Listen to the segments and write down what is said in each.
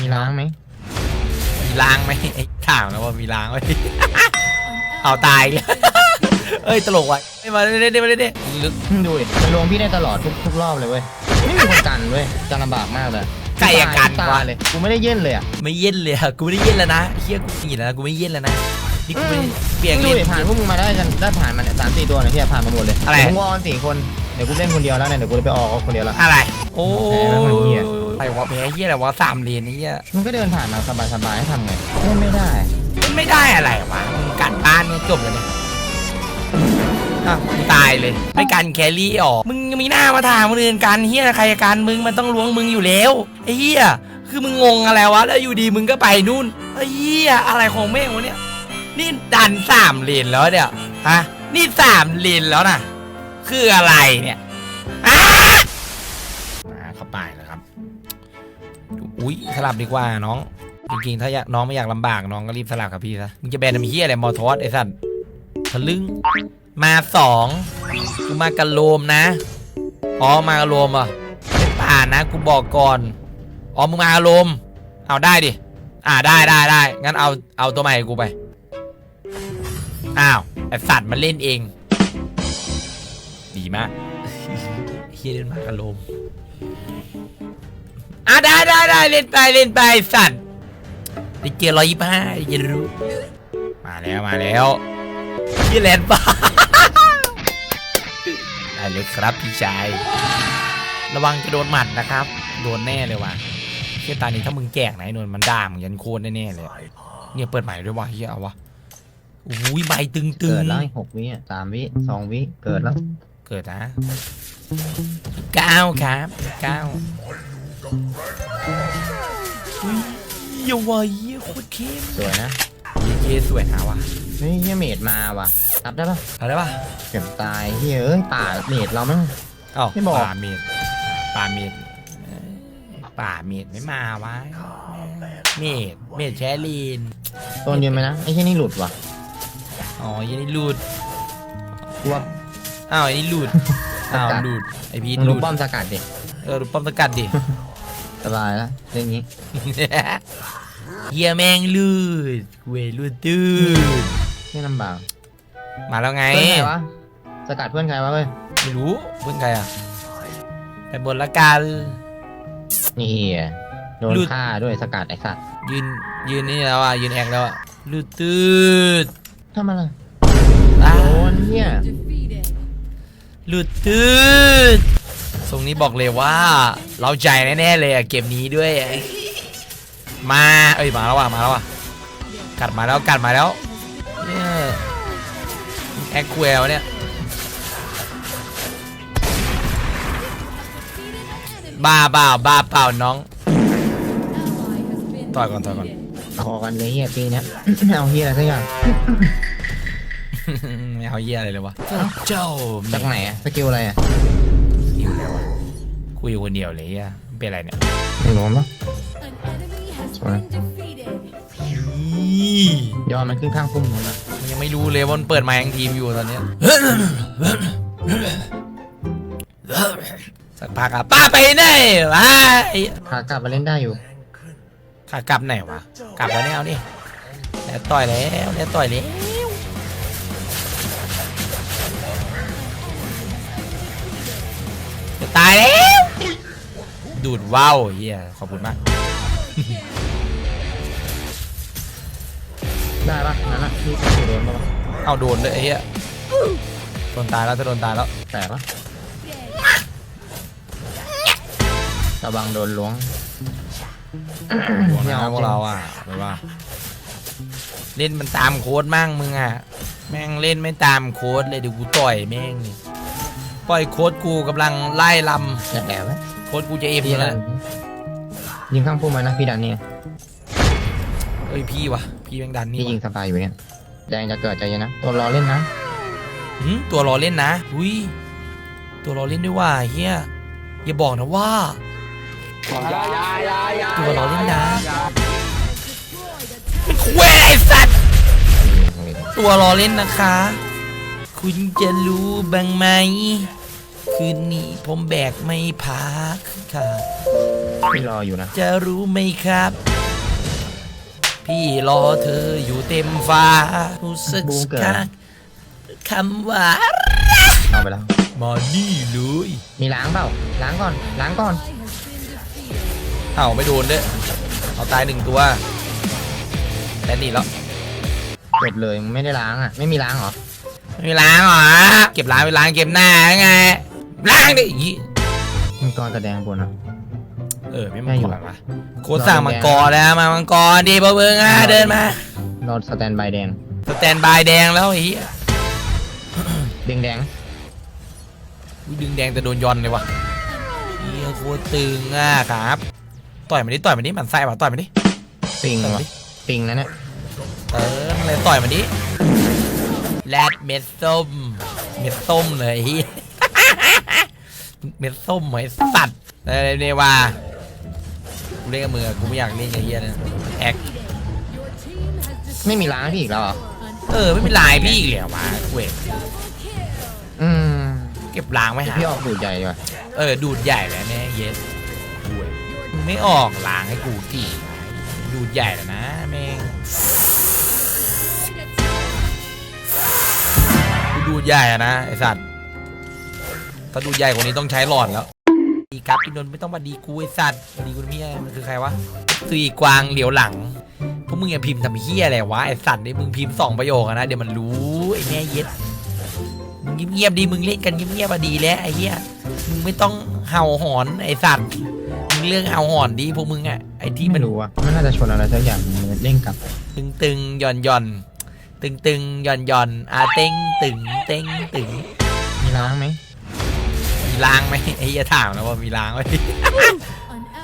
มีล้างไหมมีล้างไหมไอ้ถามแล้วว่ามีล้างไหมเอาตายเลยเอ้ยตลกว่ะเอ้ยมาเด้เด้มาเด้เด้ลึกดูดิมันลวงพี่ได้ตลอดทุกทุกรอบเลยเว้ยไม่มีคนกันเว้ยจะลำบากมากเลยไก่อาการตาว่ะเลยกูไม่ได้เย็นเลยอะไม่เย็นเลยอะกูไม่ได้เย็นแล้วนะเฮียกูหนีแล้วนะกูไม่เย็นแล้วนะนี่กูไม่ได้เปลี่ยนดูเล่นดิผ่านพวกมึงมาได้กันได้ผ่านมันสามสี่ตัวเนี่ยพี่ผ่านมาหมดเลยอะไรเดี๋ยวมึงวอนสี่คน เดี๋ยวกูเล่นคนเดียวแล้วเนี่ยเดี๋ยวกูไปออกคนเดียวแล้วอะไร โอ้แพ้แล้วมันเหี้ยไอ้วะแพ้เฮียอะไรวะสามเลนนี่เฮียมันก็เดินผ่านมาสบายๆให้ทำไงเล่นไม่ได้มันไม่ได้อะไรวะมึงกัดบ้านเนี่ยจบเลยเนี่ยอ้าวมึงตายเลยไม่กันแครี่ออก มึงยังมีหน้ามาถามคนอื่นกันเฮียใครจะการมึงมันต้องล้วงมึงอยู่แล้วไอ้เฮียคือมึงงงอะไรวะแล้วอยู่ดีมึงก็ไปนู่นไอ้เฮียอะไรของแม่งวะเนี่ยนี่ดันสามเลนแล้วเนี่ยฮะนี่สามเลนแล้วนะ คืออะไรเนี่ยอ้ามาเข้าไปนะครับ อุ้ยสลับดีกว่าน้อง จริงๆ ถ้าอยากน้องไม่อยากลำบากน้องก็รีบสลับกับพี่ซะ มึงจะแบนทำเฮียอะไรมอทอสไอ้สัตว์ทะลึ่ง มาสองกูมากระโลมนะ อ๋อมากระโลมเหรอะไม่ป่านะกูบอกก่อน อ๋อมึงมากระโลม เอาได้ดิ อ่าได้ได้ได้งั้นเอาเอาตัวใหม่ให้กูไป อ้าวไอสัตว์มันเล่นเอง ดีมากเฮียเล่นมากระโลมอะได้ได้ได้เล่นไปเล่นไปสัตว์ได้เจอร้อยยี่ห้าจะรู้ มาแล้วมาแล้วพี่แลนด์ป้าได้เลยครับพี่ชาย ระวังจะโดนหมัดนะครับ โดนแน่เลยว่ะเชี่ยตานี้ถ้ามึงแจกไหนนวลมันด่ามึงยันโคตรแน่ๆเลย เนี่ยเปิดใหม่ด้วยวะเฮียเอาวะอุ้ยใบตึงๆเกิดแล้วหกวิอะสามวิสองวิเกิดแล้ว เกิดนะเก้าครับเก้าอุ้ยอย่าไหวเหี้ยโคตรเข้มสวยนะเยสวยหาวะเฮ้ยเฮียเมดมาว่ะรับได้ปะอะไรปะเกือบตายเฮ้ยเอ้ยป่าเมดเรามั้งเอ้าไม่บอกป่าเมดป่าเมดเอ้ยป่าเมดไม่มาวะเมดเมดแชลีนโดนยืนไหมนะไอ้เฮียนี่หลุดว่ะอ๋อยันนี่หลุดกูว่า อ้าวไอ้นี่หลุดอ้าวสกัดหลุดไอพีทมึงหดูลุดป้อมสกัดดิเออดูป้อมสกัดดิ สบายแล้วเรื่องนี้เฮียแม่งลืดเวลุดตื้ดไม่ลำบากมาแล้วไง เพื่อนใครวะสกัดเพื่อนใครวะเว้ยไม่รู้เพื่อนใครอะไปบนละกัน นี่เฮียโดนหลุด ฆ่าด้วยสกัดไอ้สัตว์ยืนยืนนี่แล้วอะยืนแอกแล้วอะลุดตืดทำอะไรอะโดนเฮีย ลุดตืดทรงนี้บอกเลยว่า เราใจแน่ๆเลยอะเกมนี้ด้วย มาเอ้ยมาแล้วว่ะมาแล้วว่ะกัดมาแล้วกัดมาแล้วเนี่ยแอคควลเนี่ยบ้าเปล่าบ้าเปล่าน้องต่อยก่อนต่อยก่อนพอกันเลยเฮียปีเนี้ยไม่เอาเฮียอะไรสักอย่าง ไม่เอาเยี่ยอะไรเลยวะเจ้าจากไหนอะสกิลอะไรอะอยู่แล้ววะคุยอยู่คนเดียวเลยอะเป็นอะไรเนี่ยไม่รู้มั้ง An enemy has been defeated. ยอมมันขึ้นข้างพุ่มนู้นนะมันยังไม่รู้เลยว่ามันเปิดมายังทีมอยู่ตอนเนี้ยสักพักอะป้าไปไหนวะไอ้ขากลับมาเล่นได้อยู่ขากลับไหนวะ กลับแล้วเนี่ยเอานี่แล้วต่อยแล้วแล้วต่อยแล้ว แล้ว ดูดว่าวเฮียขอบคุณมากได้ปะนั่นน่ะที่สกิลโดนปะวะเอาโดนเลยไอ้เฮียโดนตายแล้วจะโดนตายแล้วแตกปะระวังโดนล้วงหัวหน้าพวกเราอะไปว่าเล่นมันตามโค้ดมั่งมึงอะ แม่งเล่นไม่ตามโค้ดเลยเดี๋ยวกูต่อยแม่งนี่ ปล่อยโค้ดกูกำลังไล่ลแอบแอบไว้ำโค้ดกูจะเอ็มพี่แล้วนะยิงข้างพุ่มมานะพี่ดันนี่เอ้ยพี่วะพี่แม่งดันนี่พี่ยิงวะสบายอยู่เนี่ยแดงจะเกิดใจเย็นนะตัวรอเล่นนะหืมตัวรอเล่นนะอุ้ยตัวรอเล่นด้วยว่าเฮียอย่าบอกนะว่าตัวรอเล่นนะ เป็นคุยไอ้สัตว์ตัวรอเล่นนะคะ คุณจะรู้บ้างไหม คืนนี้ผมแบกไม่พักค่ะ พี่รออยู่นะ จะรู้ไหมครับ พี่รอเธออยู่เต็มฟ้า รู้สึกคักคำว่า เอาไปแล้วมานี่เลยมีล้างเปล่า ล้างก่อน ล้างก่อน เอาไม่โดนเด้อเอาตายหนึ่งตัวแต่นี่แล้วจบเลยมึงไม่ได้ล้างอะ ไม่มีล้างเหรอไม่มีล้างเหรอ เก็บล้างไปล้างเก็บหน้าไง ล้างดิอีมังกรแสดงบนอะ เออไม่ได้มาอยู่ก่อนวะโคตรสั่งมังกรแล้วมามังกรดีบ่เบิ้งอะเดินมารอสแตนบายแดง สแตนบายแดงแล้วไอ้เหี้ยแดงแดงอุ๊ยดึงแดงแต่โดนย้อนเลยวะเฮียโคตรตึงอะครับ ต่อยมันดิต่อยมันดิมันไส้ป่ะต่อยมันดิปิงต่อยมันวะดิปิงนะเนี่ยเอออะไรต่อยมันดิ แรดเม็ดส้ม เม็ดส้มเลยไอ้เฮียเม็ดส้มเหมือนสัตว์อะไรเนี่ยว่ากูเล่นกับมือะกูไม่อยากเล่นกับเฮียนะแอคไม่มีล้างให้พี่อีกแล้วเหรอเออไม่เป็นลายพี่อีกแล้ววะเว้ยอืมเก็บล้างไว้หาพี่ออกดูดใหญ่ดีกว่าเออดูดใหญ่แล้วแม่เย็ดเว้ยมึงไม่ออกล้างให้กูกี่ดูดใหญ่แล้วนะแม่ง ดูดใหญ่อะนะไอสัตว์ถ้าดูดใหญ่กว่านี้ต้องใช้หลอดแล้วดีครับพี่นนท์ไม่ต้องมาดีกูไอสัตว์มาดีกูนะพี่มันคือใครวะตุยกวางเหลียวหลังพวกมึงอย่าพิมพ์ทำเฮียอะไรวะไอสัตว์นี่มึงพิมพ์สองประโยคอะนะเดี๋ยวมันรู้ไอแม่เย็ดมึงเงียบๆดีมึงเล่นกันเงียบๆมาดีแล้วไอ้เหี้ยมึงไม่ต้องเห่าหอนไอ้สัตว์มึงเรื่องเห่าหอนดีพวกมึงอะไอ้ที่ที่มัไม่นรู้อะมันน่าจะชนอะไรสักอย่างมันเด้งกลับตึงตึงๆหย่อนหย่อน ตึงตึงๆหย่อนหย่อนอาเต้งตึงเต้งตึงมีล้างไหมมีล้างไหมไอ้เหี้ยถามแล้วว่ามีล้างไหม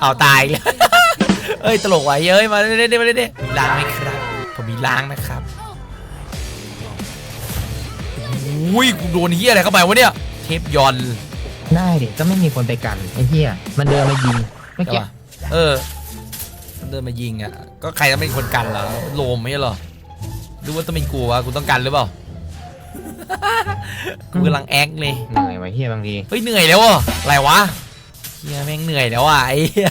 เอาตายอีกแล้วเอ้ยตลกว่ะเย้ยมาเด้ๆมาเด้ๆมีล้างไหมครับ ผมมีล้างนะครับอุ้ยกูโดนเหี้ยอะไรเข้าไปวะเนี่ยเทปหย่อนได้ดิก็ไม่มีคนไปกันไอ้เหี้ยมันเดินมายิงเมื่อใช่กี้ปะเออมันเดินมายิงอะก็ใครจะเป็นคนกันล่ะโลมไม่ใช่เหรอ หรือว่าต้องเป็นกูวะกูต้องกันหรือเปล่า กูกำลังแอคเลยเหนื่อยไว้เหี้ยบางทีเฮ้ยเหนื่อยแล้วอะอะไรวะเฮียแม่งเหนื่อยแล้วอะไอ้เหี้ย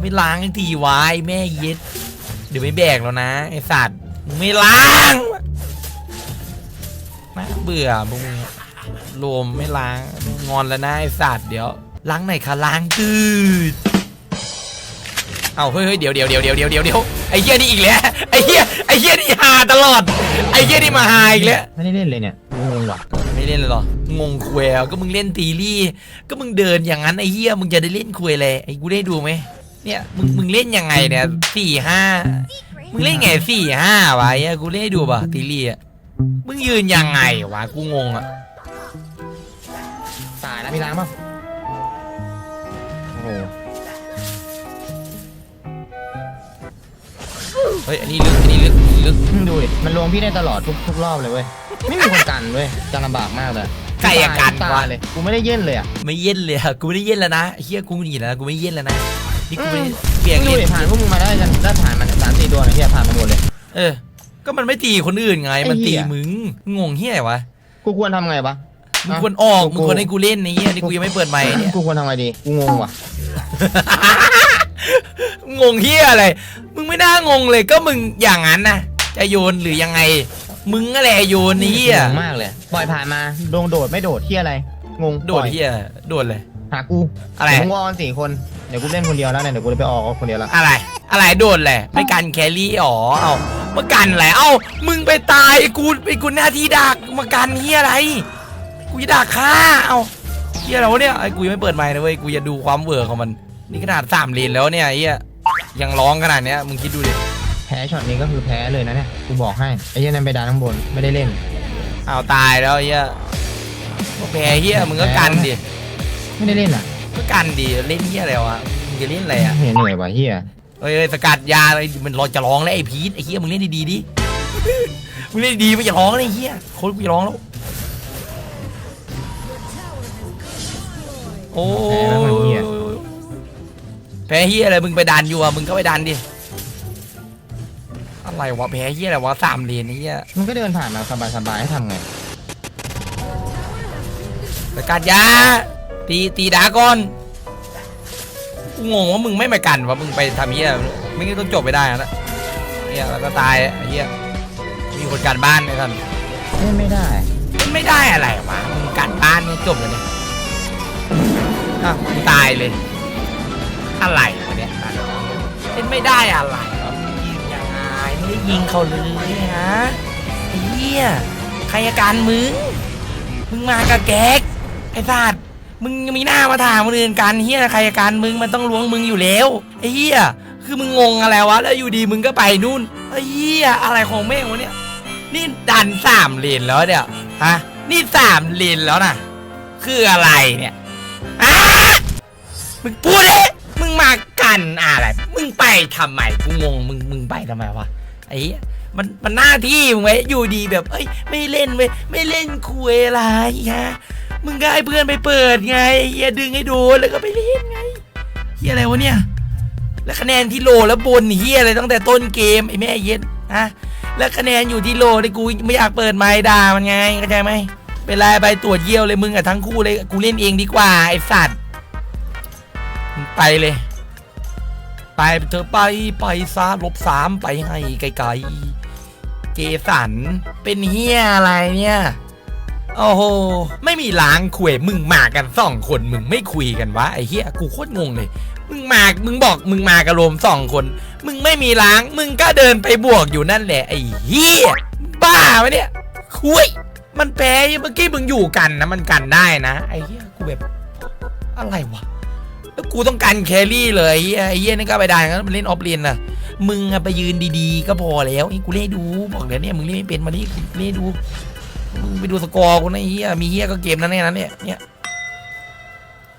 ไม่ล้างทันทีวะไอ้แม่เย็ดเดี๋ยวไม่แบกแล้วนะไอ้สัตว์มึงไม่ล้างน่าเบื่อพวกมึงรวมไม่ล้างงอนแล้วนะไอ้สัตว์เดี๋ยวล้างไหนอยคะล้างตืดเอาเฮ้ยเฮ้ยเดี๋ยวเดี๋ยวเดี๋ยวเดี๋ยวเดี๋ยวเดี๋ยวเดี๋ยวไอ้เหี้ยนี่อีกแล้วไอ้เหี้ย ไอ้เหี้ยนี่หาตลอด ไอ้เหี้ยนี่มาหาอีกแล้วไม่ได้เล่นเลยเนี่ยงงว่ะไม่เล่นเลยเหรองงคุยอะก็มึงเล่นตีรี่ ก็มึงเดินอย่างนั้นไอ้เหี้ยมึงจะได้เล่นคุยเลยไอ้กูได้ดูไหมเนี่ยมึงมึงเล่นยังไงเนี่ยสี่ห้ามึงเล่นไงสี่ห้าวะไอ้เหี้ยกูเล่นให้ดูป่ะตีรี่อะมึงยืนยังไงวะกูงงอะตายแล้วมีล้างเปล่าโอ้โห เฮ้ยอันนี้ลึกอันนี้ลึกอันนี้ลึกมึงดูดิมันลวงพี่ได้ตลอดทุกทุกรอบเลยเว้ย ไม่มีคนกันเว้ยจะลำบากมากเลยไก่อากันตาวะยเลย กูไม่ได้เย็นเลยอะไม่เย็นเลยอะกูไม่ได้เย็นแล้วนะไอ้เหี้ยกูหนีแล้วนะกูไม่เย็นแล้วนะนี่กูไม่ได้เปลี่ยนมึงดูเล่ดินผ่านพวกมึงมาได้กันได้ผ่านมันสามสี่ตัวนะเฮียผ่านมาหมดเลย เออ ก็มันไม่ตีคนอื่นไงไอ้มันตีเหี้ยมึงงงเหี้ยวะกูควรทำไงวะมึงควรออกมึงควรให้กูเล่นไอ้เหี้ยนี่กูยังไม่เปิดไมค์เนี่ย กูควรทำไงดี กูงงว่ะ งงเฮียอะไร มึงไม่น่างงเลยก็มึงอย่างนั้นนะจะโยนหรือยังไง มึงอะไรโยนนี่เฮียงงมากเลยปล่อยผ่านมาโดงโดดไม่โดดเฮียอะไร งงโดดเฮียโดดเลย หากูอะไรเดี๋ยวมึงวอลสี่คน เดี๋ยวกูเล่นคนเดียวแล้วเนี่ยเดี๋ยวกูจะไปออกคนเดียวละอะไร อะไรโดดเลยไม่กันแครี่อ๋อเอามากันอะไรเอ้ามึงไปตายไอ้กูไอ้กูหน้าที่ดักมากันเฮียอะไร กูจะดักฆ่าเอาเฮียเราเนี่ยไอ้กูยังไม่เปิดไมค์นะเว้ยกูจะดูความเวอร์ของมัน นี่ขนาดสามเลนแล้วเนี่ยไอ้เฮีย ยังร้องขนาดเนี้ยมึงคิดดูดิแพ้ช็อตนี้ก็คือแพ้เลยนะเนี่ย กูบอกให้ ไอ้เหี้ยนั่นไปดานข้างบน ไม่ได้เล่นเอาตายแล้วไอ้เฮียแพ้เฮียมึงก็กันดิไม่ได้เล่นอะก็กันดีเล่นเฮียอะไรวะมึงจะเล่นอะไรอะเหนื่อยเหนื่อยว่ะเฮียเอ้ยเอ้ยสกัดยาอะไรมันรอจะร้องแล้วไอ้พีทไอ้เฮียมึงเล่นดีๆดิ มึงเล่นดีๆไม่จะร้องเลยไอ้เฮียโค้ชกูจะร้องแล้วโอ้ย แพ้เฮียอะไรมึงไปดันอยู่อะมึงก็ไปดันดิอะไรวะแพ้เฮียอะไรวะสามเลนไอ้เฮียมันก็เดินผ่านมาสบายๆให้ทำไงสกัดยาตีตีดาก่อนกูงงว่ามึงไม่มากันวะมึงไปทำเฮียไม่งั้นต้องจบไปได้นะเฮียแล้วก็ตายไอ้เฮียมีคนการบ้านไอ้ท่านเล่นไม่ได้มันไม่ได้อะไรวะมึงการบ้านเนี่ยจบเลยเนี่ยอ้าวกูตายเลย อะไรวะเนี่ยเล่นไม่ได้อะไรวะมึงยิงยังไงไม่ได้ยิงเขาเลยฮะไอ้เหี้ยใครอาการมึง มึงมากับแก๊กไอ้สัตว์มึงยังมีหน้ามาถามคนอื่นกันเฮียใครอาการมึงมันต้องล้วงมึงอยู่แล้วไอ้เฮียคือมึงงงอะไรวะแล้วอยู่ดีมึงก็ไปนู่นไอ้เฮียอะไรของแม่งวะเนี่ยนี่ดันสามเลนแล้วเนี่ยฮะนี่สามเลนแล้วนะคืออะไรเนี่ยอะมึงพูดเลย มึงมากันอะไร มึงไปทำไมกูงงมึงมึงไปทำไมวะไอ้มันมันหน้าที่มึงไว้ยอยู่ดีแบบเอ้ยไม่เล่นเว้ยไม่เล่นคุยอะไรฮะมึงก็ให้เพื่อนไปเปิดไงเฮียดึงให้ดูแล้วก็ไปเล่นไงเฮียอะไรวะเนี่ย แล้วคะแนนที่โลแล้วบนเฮียอะไรตั้งแต่ต้นเกมไอ้แม่เย็ดฮะแล้วคะแนนอยู่ที่โลที่กูไม่อยากเปิดไม้ด่ามันไงเข้าใจไหมเป็นไรไปตรวจเยี่ยวเลยมึงอะทั้งคู่เลยกูเล่นเองดีกว่าไอ้สัตว์ ไปเลยไปเธอไปไปซาลบสามไปให้ไกลๆ เจสันเป็นเฮียอะไรเนี่ย โอ้โห ไม่มีล้างคุยมึงมากันสองคนมึงไม่คุยกันวะไอ้เหี้ยกูโคตรงงเลย มึงมามึงบอกมึงมากระโลมสองคน มึงไม่มีล้าง มึงก็เดินไปบวกอยู่นั่นแหละไอ้เหี้ยบ้าวะเนี่ยคุยมันแพ้เมื่อกี้มึงอยู่กันนะมันกันได้นะ ไอ้เหี้ยกูแบบอะไรวะ กูต้องการแครี่เลยไอ้เหี้ยนี่ก็ไปได้งั้นมันเล่นออฟเลนนะมึงอะไปยืนดีๆ ก็พอแล้วไอ้กูเล่นดูบอกเดี๋ยวนี้มึงเล่นไม่เป็นมาดิเล่นดูมึงไปดูสกอร์กูนะไอ้เฮียมีเฮียก็เกมนั้นแน่นั้นเนี่ยเนี่ย